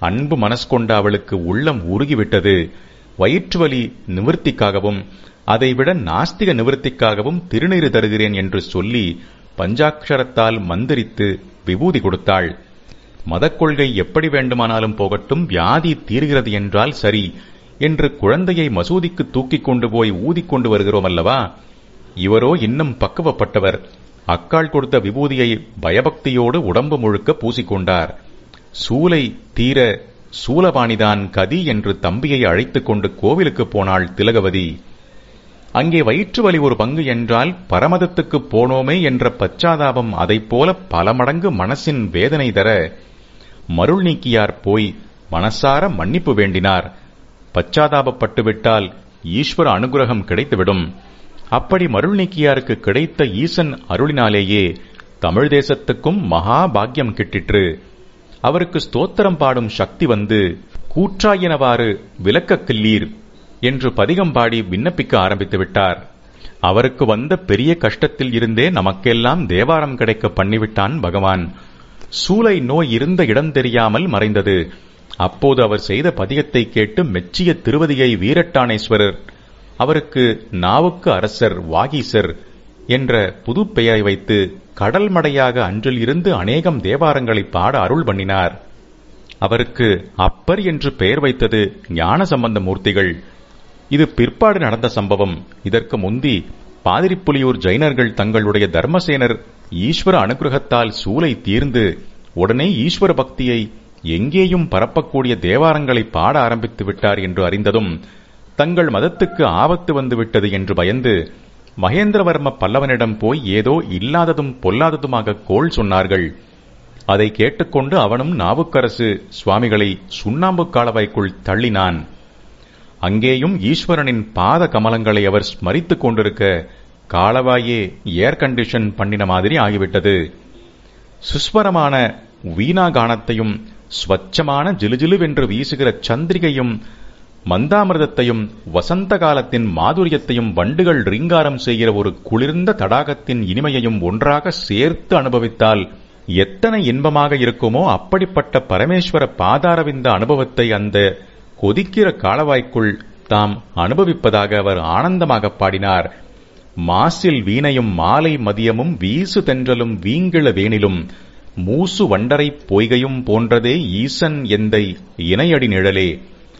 அன்பு மனஸ்கொண்ட அவளுக்கு உள்ளம் உருகிவிட்டது. வயிற்று வலி நிவர்த்திக்காகவும் அதைவிட நாஸ்திக நிவர்த்திக்காகவும் திருநீறு தருகிறேன் என்று சொல்லி பஞ்சாட்சரத்தால் மந்திரித்து விபூதி கொடுத்தாள். மதக்கொள்கை எப்படி வேண்டுமானாலும் போகட்டும் வியாதி தீர்கிறது என்றால் சரி என்று குழந்தையை மசூதிக்கு தூக்கிக் கொண்டு போய் ஊதிக்கொண்டு வருகிறோம் அல்லவா இவரோ இன்னும் பக்குவப்பட்டவர். அக்காள் கொடுத்த விபூதியை பயபக்தியோடு உடம்பு முழுக்க பூசிக்கொண்டார் சூலை தீர சூலபாணிதான் கதி என்று தம்பியை அழைத்துக் கொண்டு கோவிலுக்கு போனாள் திலகவதி. அங்கே வயிற்று வலி ஒரு பங்கு என்றால் பரமதத்துக்கு போனோமே என்ற பச்சாதாபம் அதைப்போல பல மடங்கு மனசின் வேதனை தர மருள் நீக்கியார் போய் மனசார மன்னிப்பு வேண்டினார். பச்சாதாபப்பட்டுவிட்டால் ஈஸ்வர அனுகிரகம் கிடைத்துவிடும். அப்படி மருள் நீக்கியாருக்கு கிடைத்த ஈசன் அருளினாலேயே தமிழ் தேசத்துக்கும் மகா பாக்கியம் கிட்டிற்று. அவருக்கு ஸ்தோத்திரம் பாடும் சக்தி வந்து கூற்றாயினவாறு விளக்கக் கில்லீர் என்று பதிகம் பாடி விண்ணப்பிக்க ஆரம்பித்து விட்டார். அவருக்கு வந்த பெரிய கஷ்டத்தில் இருந்தே நமக்கெல்லாம் தேவாரம் கிடைக்க பண்ணிவிட்டான் பகவான். சூளை நோய் இருந்த இடம் தெரியாமல் மறைந்தது. அப்போது அவர் செய்த பதிகத்தை கேட்டு மெச்சிய திருவதியை வீரட்டானேஸ்வரர். அவருக்கு நாவுக்கு அரசர் வாகீசர் என்ற புதுப்பெயரை வைத்து கடல் மடையாக அன்றில் இருந்து அநேகம் தேவாரங்களை பாட அருள் பண்ணினார். அவருக்கு அப்பர் என்று பெயர் வைத்தது ஞான சம்பந்த மூர்த்திகள். இது பிற்பாடு நடந்த சம்பவம். இதற்கு முந்தி பாதிரிப்புலியூர் ஜைனர்கள் தங்களுடைய தர்மசேனர் ஈஸ்வர அனுகிரகத்தால் சூலை தீர்ந்து உடனே ஈஸ்வர பக்தியை எங்கேயும் பரப்பக்கூடிய தேவாரங்களை பாட ஆரம்பித்து விட்டார் என்று அறிந்ததும் தங்கள் மதத்துக்கு ஆபத்து வந்துவிட்டது என்று பயந்து மகேந்திரவர்ம பல்லவனிடம் போய் ஏதோ இல்லாததும் பொல்லாததுமாக கோள் சொன்னார்கள். அதை கேட்டுக்கொண்டு அவனும் நாவுக்கரசு சுவாமிகளை சுண்ணாம்பு காலவாய்க்குள் தள்ளினான். அங்கேயும் ஈஸ்வரனின் பாத கமலங்களை அவர் ஸ்மரித்துக் கொண்டிருக்க காலவாயே ஏர் கண்டிஷன் பண்ணின மாதிரி ஆகிவிட்டது. சுஸ்வரமான வீணாகானத்தையும் ஸ்வச்சமான ஜிலுஜிலுவென்று வீசுகிற சந்திரிகையும் மந்தாமிரதத்தையும் வசந்த காலத்தின் மாதுரியத்தையும் வண்டுகள் ரீங்காரம் செய்கிற ஒரு குளிர்ந்த தடாகத்தின் இனிமையையும் ஒன்றாக சேர்த்து அனுபவித்தால் எத்தனை இன்பமாக இருக்குமோ அப்படிப்பட்ட பரமேஸ்வர பாதாரவிந்த அனுபவத்தை அந்த கொதிக்கிற காலவாய்க்குள் தாம் அனுபவிப்பதாக அவர் ஆனந்தமாக பாடினார். மாசில் வீணையும் மாலை மதியமும் வீசு தென்றலும் வீங்கிள வேணிலும் மூசு வண்டரை பொய்கையும் போன்றதே ஈசன் எந்தை இணையடி நிழலே.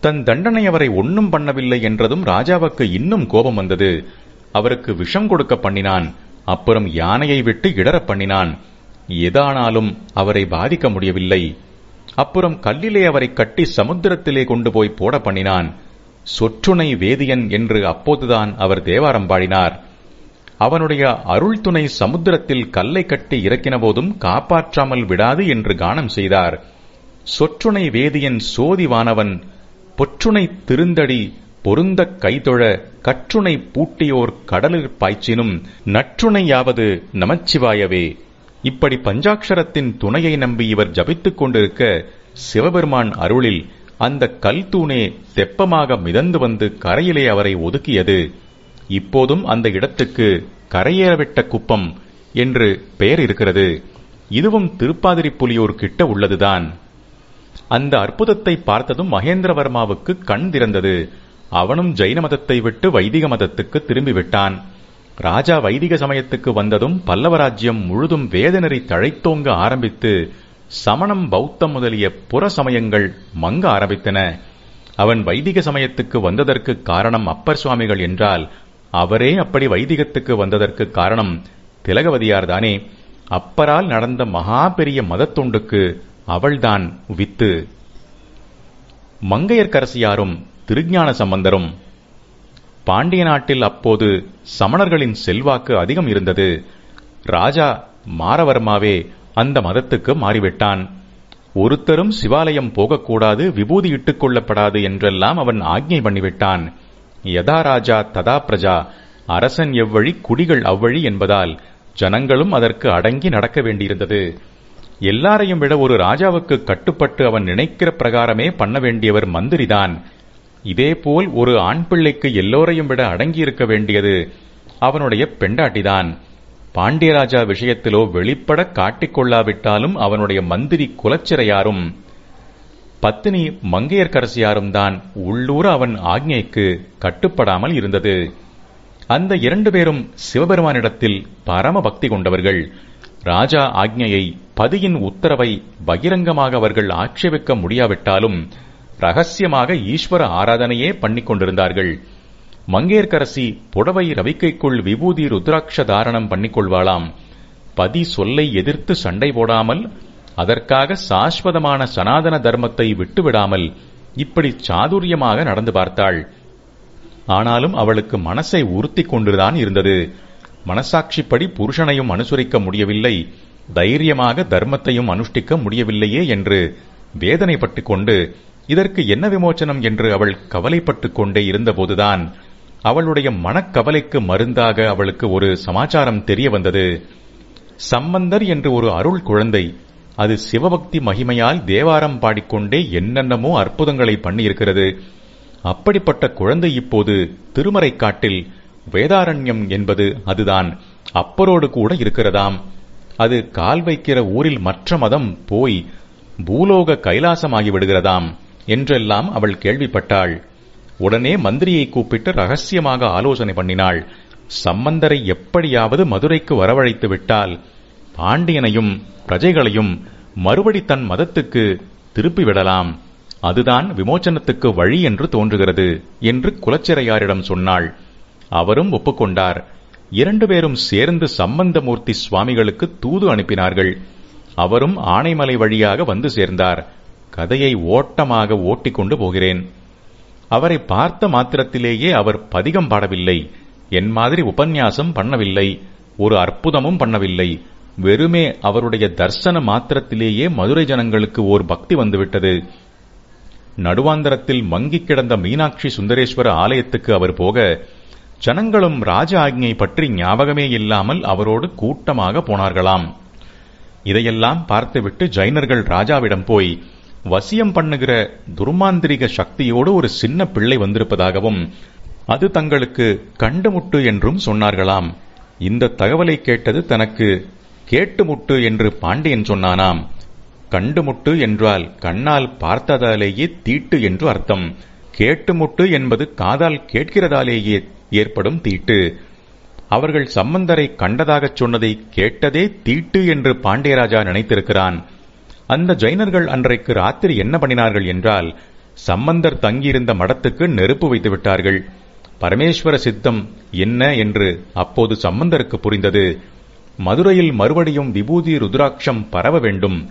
தன் தண்டனை அவரை ஒன்னும் பண்ணவில்லை என்றதும் ராஜாவுக்கு இன்னும் கோபம் வந்தது. அவருக்கு விஷம் கொடுக்க பண்ணினான். அப்புறம் யானையை விட்டு இடறப் பண்ணினான். எதானாலும் அவரை பாதிக்க முடியவில்லை. அப்புறம் கல்லிலே அவரை கட்டி சமுத்திரத்திலே கொண்டு போய் போட பண்ணினான். சொற்றுணை வேதியன் என்று அப்போதுதான் அவர் தேவாரம் பாடினார். அவனுடைய அருள் துணை சமுத்திரத்தில் கல்லை கட்டி இறக்கின போதும் காப்பாற்றாமல் விடாது என்று கானம் செய்தார். சொற்றுணை வேதியன் சோதிவானவன் பொற்றுணை திருந்தடி பொருந்தக் கைதொழ கற்றுணை பூட்டியோர் கடலிற் பாய்ச்சினும் நற்றுணையாவது நமச்சிவாயவே. இப்படி பஞ்சாட்சரத்தின் துணையை நம்பி இவர் ஜபித்துக் கொண்டிருக்க சிவபெருமான் அருளில் அந்த கல் தூணே தெப்பமாக மிதந்து வந்து கரையிலே அவரை ஒதுக்கியது. இப்போதும் அந்த இடத்துக்கு கரையேறவிட்ட குப்பம் என்று பெயர் இருக்கிறது. இதுவும் திருப்பாதிரி புலியூர் கிட்ட உள்ளதுதான். அந்த அற்புதத்தை பார்த்ததும் மகேந்திரவர்மாவுக்கு கண் திறந்தது. அவனும் ஜெயின மதத்தை விட்டு வைதிக மதத்துக்கு திரும்பிவிட்டான். ராஜா வைதிக சமயத்துக்கு வந்ததும் பல்லவராஜ்யம் முழுதும் வேதநெறி தழைத்தோங்க ஆரம்பித்து சமணம் பௌத்தம் முதலிய புற சமயங்கள் மங்க ஆரம்பித்தன. அவன் வைதிக சமயத்துக்கு வந்ததற்கு காரணம் அப்பர் சுவாமிகள் என்றால் அவரே அப்படி வைதிகத்துக்கு வந்ததற்கு காரணம் திலகவதியார்தானே. அப்பரால் நடந்த மகா பெரிய மதத்தொண்டுக்கு அவள்தான் வித்து. மங்கையர்க்கரசியாரும் திருஞான சம்பந்தரும் பாண்டிய நாட்டில் அப்போது சமணர்களின் செல்வாக்கு அதிகம் இருந்தது. ராஜா மாரவர்மாவே அந்த மதத்துக்கு மாறிவிட்டான். ஒருத்தரும் சிவாலயம் போகக்கூடாது விபூதி இட்டுக் கொள்ளப்படாது என்றெல்லாம் அவன் ஆக்ஞை பண்ணிவிட்டான். யதா ராஜா ததா பிரஜா அரசன் எவ்வழி குடிகள் அவ்வழி என்பதால் ஜனங்களும் அதற்கு அடங்கி நடக்க வேண்டியிருந்தது. எல்லாரையும் விட ஒரு ராஜாவுக்கு கட்டுப்பட்டு அவன் நினைக்கிற பிரகாரமே பண்ண வேண்டியவர் மந்திரிதான். இதேபோல் ஒரு ஆண் பிள்ளைக்கு எல்லோரையும் விட அடங்கியிருக்க வேண்டியது அவனுடைய பெண்டாட்டிதான். பாண்டியராஜா விஷயத்திலோ வெளிப்பட காட்டிக்கொள்ளாவிட்டாலும் அவனுடைய மந்திரி குலச்சிறையாரும். பத்தினி மங்கையர்க்கரசியாரும் தான் உள்ளூர அவன் ஆக்ஞைக்கு கட்டுப்படாமல் இருந்தது. அந்த இரண்டு பேரும் சிவபெருமானிடத்தில் பரம பக்தி கொண்டவர்கள். ராஜா ஆக்ஞையை பதியின் உத்தரவை பகிரங்கமாக அவர்கள் ஆட்சேபிக்க முடியாவிட்டாலும் ரகசியமாக ஈஸ்வர ஆராதனையே பண்ணிக் கொண்டிருந்தார்கள். மங்கேற்கரசி புடவை ரவிக்கைக்குள் விபூதி ருத்ராட்ச தாரணம் பண்ணிக்கொள்வாளாம் பதி சொல்லை எதிர்த்து சண்டை போடாமல் அதற்காக சாஸ்வதமான சனாதன தர்மத்தை விட்டுவிடாமல் இப்படி சாதுரியமாக நடந்து பார்த்தாள். ஆனாலும் அவளுக்கு மனசை உறுத்தி கொண்டுதான் இருந்தது. மனசாட்சிப்படி புருஷனையும் அனுசரிக்க முடியவில்லை. தைரியமாக தர்மத்தையும் அனுஷ்டிக்க முடியவில்லையே என்று வேதனைப்பட்டுக் கொண்டு இதற்கு என்ன விமோச்சனம் என்று அவள் கவலைப்பட்டுக் கொண்டே இருந்தபோதுதான் அவளுடைய மனக்கவலைக்கு மருந்தாக அவளுக்கு ஒரு சமாச்சாரம் தெரிய வந்தது. சம்பந்தர் என்று ஒரு அருள் குழந்தை அது சிவபக்தி மகிமையால் தேவாரம் பாடிக்கொண்டே என்னென்னமோ அற்புதங்களை பண்ணியிருக்கிறது. அப்படிப்பட்ட குழந்தை இப்போது திருமறைக்காட்டில் வேதாரண்யம் என்பது அதுதான். அப்பரோடு கூட இருக்கிறதாம். அது கால் வைக்கிற ஊரில் மற்ற மதம் போய் பூலோக கைலாசமாகி விடுகிறதாம் என்றெல்லாம் அவள் கேள்விப்பட்டாள். உடனே மந்திரியை கூப்பிட்டு ரகசியமாக ஆலோசனை பண்ணினாள். சம்பந்தரை எப்படியாவது மதுரைக்கு வரவழைத்து விட்டால் பாண்டியனையும் பிரஜைகளையும் மறுபடி தன் மதத்துக்கு திருப்பி விடலாம். அதுதான் விமோச்சனத்துக்கு வழி என்று தோன்றுகிறது என்று குலச்சிறையாரிடம் சொன்னாள். அவரும் ஒப்புக்கொண்டார். இரண்டு பேரும் சேர்ந்து சம்பந்தமூர்த்தி சுவாமிகளுக்கு தூது அனுப்பினார்கள். அவரும் ஆனைமலை வழியாக வந்து சேர்ந்தார். கதையை ஓட்டமாக ஓட்டிக்கொண்டு போகிறேன். அவரை பார்த்த மாத்திரத்திலேயே அவர் பதிகம் பாடவில்லை. என் மாதிரி உபன்யாசம் பண்ணவில்லை. ஒரு அற்புதமும் பண்ணவில்லை. வெறுமே அவருடைய தர்சன மாத்திரத்திலேயே மதுரை ஜனங்களுக்கு ஓர் பக்தி வந்துவிட்டது. நடுவாந்தரத்தில் மங்கிக் கிடந்த மீனாட்சி சுந்தரேஸ்வர ஆலயத்துக்கு அவர் போக ஜனங்களும் ராஜ ஆக்ஞை பற்றி ஞாபகமே இல்லாமல் அவரோடு கூட்டமாக போனார்களாம். இதையெல்லாம் பார்த்துவிட்டு ஜைனர்கள் ராஜாவிடம் போய் வசியம் பண்ணுகிற துர்மாந்திரிக சக்தியோடு ஒரு சின்ன பிள்ளை வந்திருப்பதாகவும் அது தங்களுக்கு கண்டுமுட்டு என்றும் சொன்னார்களாம். இந்த தகவலை கேட்டது தனக்கு கேட்டுமுட்டு என்று பாண்டியன் சொன்னானாம். கண்டுமுட்டு என்றால் கண்ணால் பார்த்ததாலேயே தீட்டு என்று அர்த்தம். கேட்டுமுட்டு என்பது காதால் கேட்கிறதாலேயே ஏற்படும் தீட்டு. அவர்கள் சம்பந்தரை கண்டதாகச் சொன்னதை கேட்டதே தீட்டு என்று பாண்டியராஜா நினைத்திருக்கிறான். அந்த ஜைனர்கள் அன்றைக்கு ராத்திரி என்ன பண்ணினார்கள் என்றால் சம்பந்தர் தங்கியிருந்த மடத்துக்கு நெருப்பு வைத்து விட்டார்கள். பரமேஸ்வர சித்தம் என்ன என்று அப்போது சம்பந்தருக்கு புரிந்தது. மதுரையில் மறுபடியும் விபூதி ருத்ராட்சம் பரவ வேண்டும்.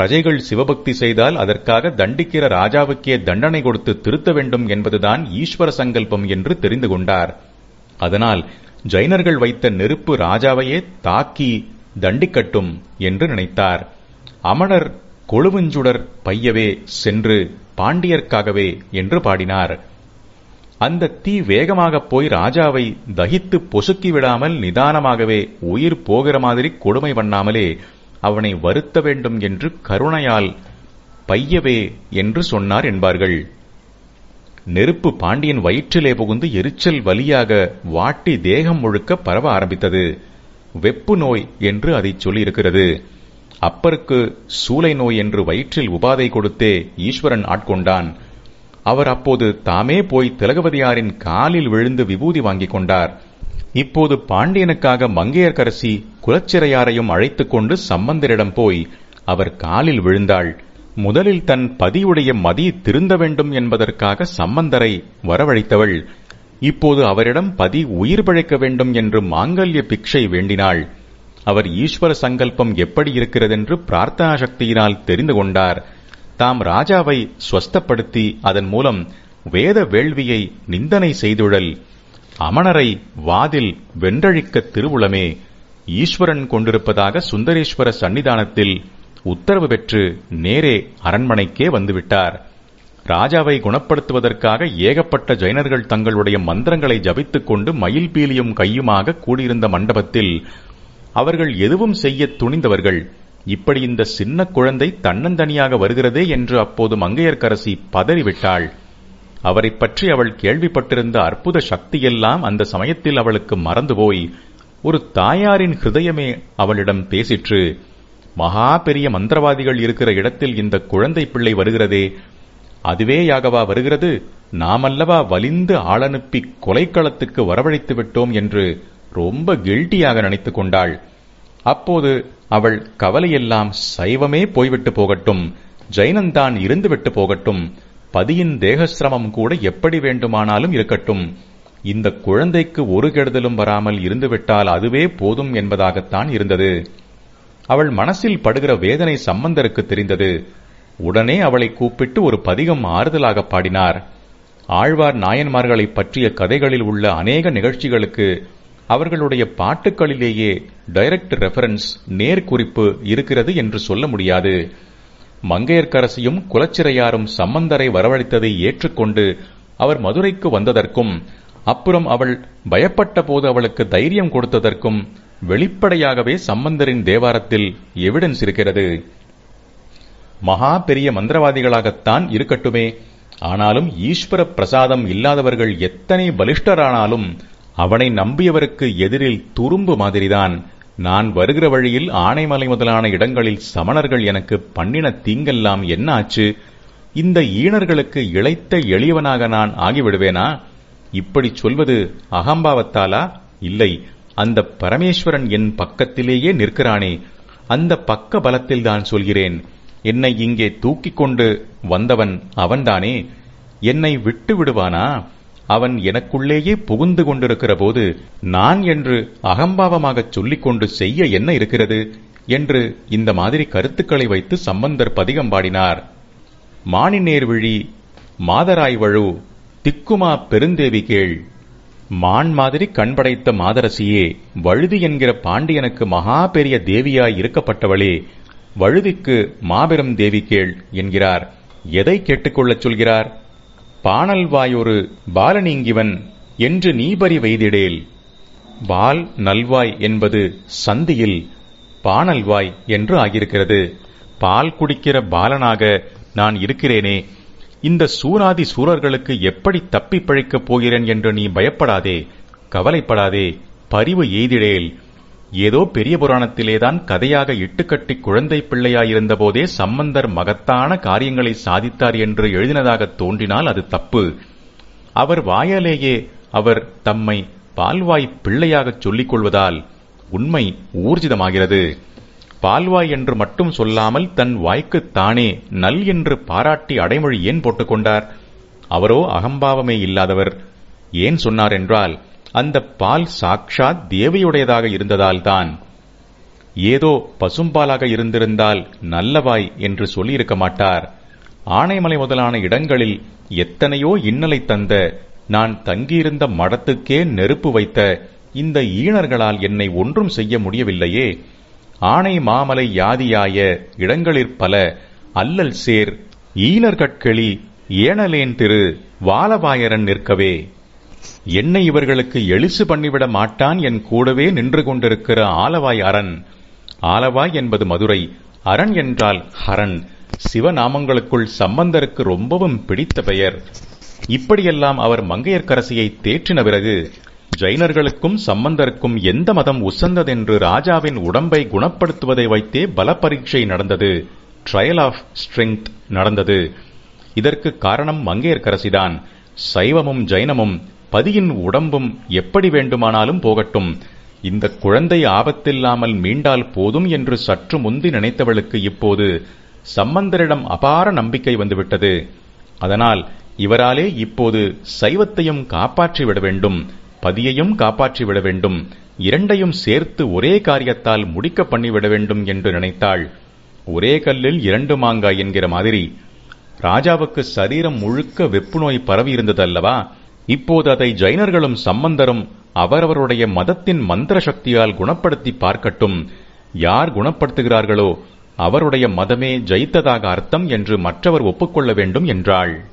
பிரஜைகள் சிவபக்தி செய்தால் அதற்காக தண்டிக்கிற ராஜாவுக்கே தண்டனை கொடுத்து திருத்த வேண்டும் என்பதுதான் ஈஸ்வர சங்கல்பம் என்று தெரிந்து கொண்டார். அதனால் ஜைனர்கள் வைத்த நெருப்பு ராஜாவையே தாக்கி தண்டிக்கட்டும் என்று நினைத்தார். அமணர் கொழுவஞ்சுடர் பையவே சென்று பாண்டியர்க்காகவே என்று பாடினார். அந்த தீ வேகமாக போய் ராஜாவை தகித்து பொசுக்கி விடாமல் நிதானமாகவே உயிர் போகிற மாதிரி கொடுமை பண்ணாமலே அவனை வருத்த வேண்டும் என்று கருணையால் பையவே என்று சொன்னார் என்பார்கள். நெருப்பு பாண்டியன் வயிற்றிலே புகுந்து எரிச்சல் வலியாக வாட்டி தேகம் முழுக்க பரவ ஆரம்பித்தது. வெப்பு நோய் என்று அதை சொல்லியிருக்கிறது. அப்பருக்கு சூளை நோய் என்று வயிற்றில் உபாதை கொடுத்தே ஈஸ்வரன் ஆட்கொண்டான். அவர் அப்போது தாமே போய் திலகவதியாரின் காலில் விழுந்து விபூதி வாங்கிக் கொண்டார். இப்போது பாண்டியனுக்காக மங்கையர்க்கரசி குலச்சிறையாரையும் அழைத்துக் கொண்டு சம்பந்தரிடம் போய் அவர் காலில் விழுந்தாள். முதலில் தன் பதியுடைய மதி திருந்த வேண்டும் என்பதற்காக சம்பந்தரை வரவழைத்தவள். இப்போது அவரிடம் பதி உயிர் பிழைக்க வேண்டும் என்று மாங்கல்ய பிக்ஷை வேண்டினாள். அவர் ஈஸ்வர சங்கல்பம் எப்படி இருக்கிறதென்று பிரார்த்தனா சக்தியினால் தெரிந்து கொண்டார். தாம் ராஜாவை ஸ்வஸ்தப்படுத்தி அதன் மூலம் வேத வேள்வியை நிந்தனை செய்துழல். அமணரை வாதில் வென்றழிக்க திருவுளமே ஈஸ்வரன் கொண்டிருப்பதாக சுந்தரேஸ்வர சன்னிதானத்தில் உத்தரவு பெற்று நேரே அரண்மனைக்கே வந்துவிட்டார். ராஜாவை குணப்படுத்துவதற்காக ஏகப்பட்ட ஜைனர்கள் தங்களுடைய மந்திரங்களை ஜபித்துக் கொண்டு மயில் பீலியும் கையுமாக கூடியிருந்த மண்டபத்தில் அவர்கள் எதுவும் செய்ய துணிந்தவர்கள். இப்படி இந்த சின்ன குழந்தை தன்னந்தனியாக வருகிறதே என்று அப்போது மங்கையர்க்கரசி பதறிவிட்டாள். அவரைப் பற்றி அவள் கேள்விப்பட்டிருந்த அற்புத சக்தியெல்லாம் அந்த சமயத்தில் அவளுக்கு மறந்து போய் ஒரு தாயாரின் ஹிருதயமே அவளிடம் பேசிற்று. மகா பெரிய மந்திரவாதிகள் இருக்கிற இடத்தில் இந்த குழந்தை பிள்ளை வருகிறதே. அதுவேயாகவா வருகிறது? நாமல்லவா வலிந்து ஆளனுப்பி கொலைக்களத்துக்கு வரவழைத்து விட்டோம் என்று ரொம்ப கில்ட்டியாக நினைத்துக் கொண்டாள். அப்போது அவள் கவலையெல்லாம் சைவமே போய்விட்டு போகட்டும் ஜைனந்தான் இருந்துவிட்டு போகட்டும். பதியின் தேகசிரமம் கூட எப்படி வேண்டுமானாலும் இருக்கட்டும். இந்த குழந்தைக்கு ஒரு கெடுதலும் வராமல் இருந்துவிட்டால் அதுவே போதும் என்பதாகத்தான் இருந்தது. அவள் மனசில் படுகிற வேதனை சம்பந்தருக்கு தெரிந்தது. உடனே அவளை கூப்பிட்டு ஒரு பதிகம் ஆறுதலாக பாடினார். ஆழ்வார் நாயன்மார்களை பற்றிய கதைகளில் உள்ள அநேக நிகழ்ச்சிகளுக்கு அவர்களுடைய பாட்டுக்களிலேயே டைரக்ட் ரெஃபரன்ஸ் நேர்குறிப்பு இருக்கிறது என்று சொல்ல முடியாது. மங்கையர்க்கரசியும் குலச்சிறையாரும் சம்பந்தரை வரவழைத்ததை ஏற்றுக்கொண்டு அவர் மதுரைக்கு வந்ததற்கும் அப்புறம் அவள் பயப்பட்ட போது அவளுக்கு தைரியம் கொடுத்ததற்கும் வெளிப்படையாகவே சம்பந்தரின் தேவாரத்தில் எவிடன்ஸ் இருக்கிறது. மகா பெரிய மந்திரவாதிகளாகத்தான் இருக்கட்டுமே ஆனாலும் ஈஸ்வர பிரசாதம் இல்லாதவர்கள் எத்தனை பலிஷ்டரானாலும் அவனை நம்பியவருக்கு எதிரில் துரும்பு மாதிரிதான் நான் வருகிற வழியில் ஆனைமலை முதலான இடங்களில் சமணர்கள் எனக்கு பண்ணின தீங்கெல்லாம் என்ன ஆச்சு இந்த ஈனர்களுக்கு இழைத்த எளியவனாக நான் ஆகிவிடுவேனா? இப்படி சொல்வது அகம்பாவத்தாலா? இல்லை. அந்த பரமேஸ்வரன் என் பக்கத்திலேயே நிற்கிறானே. அந்த பக்க பலத்தில் தான் சொல்கிறேன். என்னை இங்கே தூக்கிக் கொண்டு வந்தவன் அவன்தானே. என்னை விட்டு விடுவானா? அவன் எனக்குள்ளேயே புகுந்து கொண்டிருக்கிற போது நான் என்று அகம்பாவமாகச் சொல்லிக்கொண்டு செய்ய என்ன இருக்கிறது? என்று இந்த மாதிரி கருத்துக்களை வைத்து சம்பந்தர் பதிகம் பாடினார் மானினேர் விழி மாதராய் வழு திக்குமா பெருந்தேவி கேள். மான் மாதிரி கண் படைத்த மாதரசியே வழுதி என்கிற பாண்டியனுக்கு மகா பெரிய தேவியாய் இருக்கப்பட்டவளே வழுதிக்கு மாபெரும் தேவி கேள் என்கிறார். எதை கேட்டுக்கொள்ளச் சொல்கிறார்? பாணல் வாயொரு பாலனீங்கிவன் என்று நீபரி வைதிடேல். பால் நல்வாய் என்பது சந்தியில் பானல்வாய் என்று ஆகியிருக்கிறது. பால் குடிக்கிற பாலனாக நான் இருக்கிறேனே. இந்த சூராதி சூரர்களுக்கு எப்படி தப்பி பிழைக்கப் போகிறேன் என்று நீ பயப்படாதே கவலைப்படாதே பரிவு எய்திடேல். ஏதோ பெரிய புராணத்திலேதான் கதையாக இட்டுக்கட்டி குழந்தை பிள்ளையாயிருந்த போதே சம்பந்தர் மகத்தான காரியங்களை சாதித்தார் என்று எழுதினதாக தோன்றினால் அது தப்பு. அவர் வாயாலேயே அவர் தம்மை பால்வாய் பிள்ளையாகச் சொல்லிக் கொள்வதால் உண்மை ஊர்ஜிதமாகிறது. பால்வாய் என்று மட்டும் சொல்லாமல் தன் வாய்க்குத் தானே நல் என்று பாராட்டி அடைமொழி ஏன் போட்டுக்கொண்டார்? அவரோ அகம்பாவமே இல்லாதவர். ஏன் சொன்னார் என்றால் அந்த பால் சாக்ஷாத் தேவையுடையதாக இருந்ததால்தான். ஏதோ பசும்பாலாக இருந்திருந்தால் நல்லவாய் என்று சொல்லியிருக்க மாட்டார். ஆனைமலை முதலான இடங்களில் எத்தனையோ இன்னலை தந்த நான் தங்கியிருந்த மடத்துக்கே நெருப்பு வைத்த இந்த ஈணர்களால் என்னை ஒன்றும் செய்ய முடியவில்லையே. ஆனை மாமலை யாதியாய இடங்களிற் பல அல்லல் சேர் ஈனர்கட்களி ஏனலேன் திரு வாலவாயரன் நிற்கவே. என்னை இவர்களுக்கு எளிசு பண்ணிவிட மாட்டான் என் கூடவே நின்று கொண்டிருக்கிற ஆலவாய் அரண். ஆலவாய் என்பது மதுரை அரண் என்றால் ஹரன் சிவநாமங்களுக்குள் சம்பந்தருக்கு ரொம்பவும் பிடித்த பெயர். இப்படியெல்லாம் அவர் மங்கையர்க்கரசியை தேற்றின பிறகு ஜைனர்களுக்கும் சம்பந்தருக்கும் எந்த மதம் உசந்ததென்று ராஜாவின் உடம்பை குணப்படுத்துவதை வைத்தே பல பரீட்சை நடந்தது. ட்ரையல் ஆஃப் ஸ்ட்ரெங்க் நடந்தது. இதற்கு காரணம் மங்கையர்க்கரசிதான். சைவமும் ஜைனமும் பதியின் உடம்பும் எப்படி வேண்டுமானாலும் போகட்டும். இந்த குழந்தை ஆபத்தில்லாமல் மீண்டால் போதும் என்று சற்று முந்தி நினைத்தவளுக்கு இப்போது சம்பந்தரிடம் அபார நம்பிக்கை வந்துவிட்டது. அதனால் இவராலே இப்போது சைவத்தையும் காப்பாற்றி விட வேண்டும் பதியையும் காப்பாற்றி விட வேண்டும் இரண்டையும் சேர்த்து ஒரே காரியத்தால் முடிக்க பண்ணிவிட வேண்டும் என்று நினைத்தாள். ஒரே கல்லில் இரண்டு மாங்காய் என்கிற மாதிரி. ராஜாவுக்கு சரீரம் முழுக்க வெப்பு நோய் பரவி இருந்ததல்லவா இப்போது அதை ஜைனர்களும் சம்பந்தரும் அவரவருடைய மதத்தின் மந்திர சக்தியால் குணப்படுத்தி பார்க்கட்டும். யார் குணப்படுத்துகிறார்களோ அவருடைய மதமே ஜெயித்ததாக அர்த்தம் என்று மற்றவர் ஒப்புக்கொள்ள வேண்டும் என்றாள்.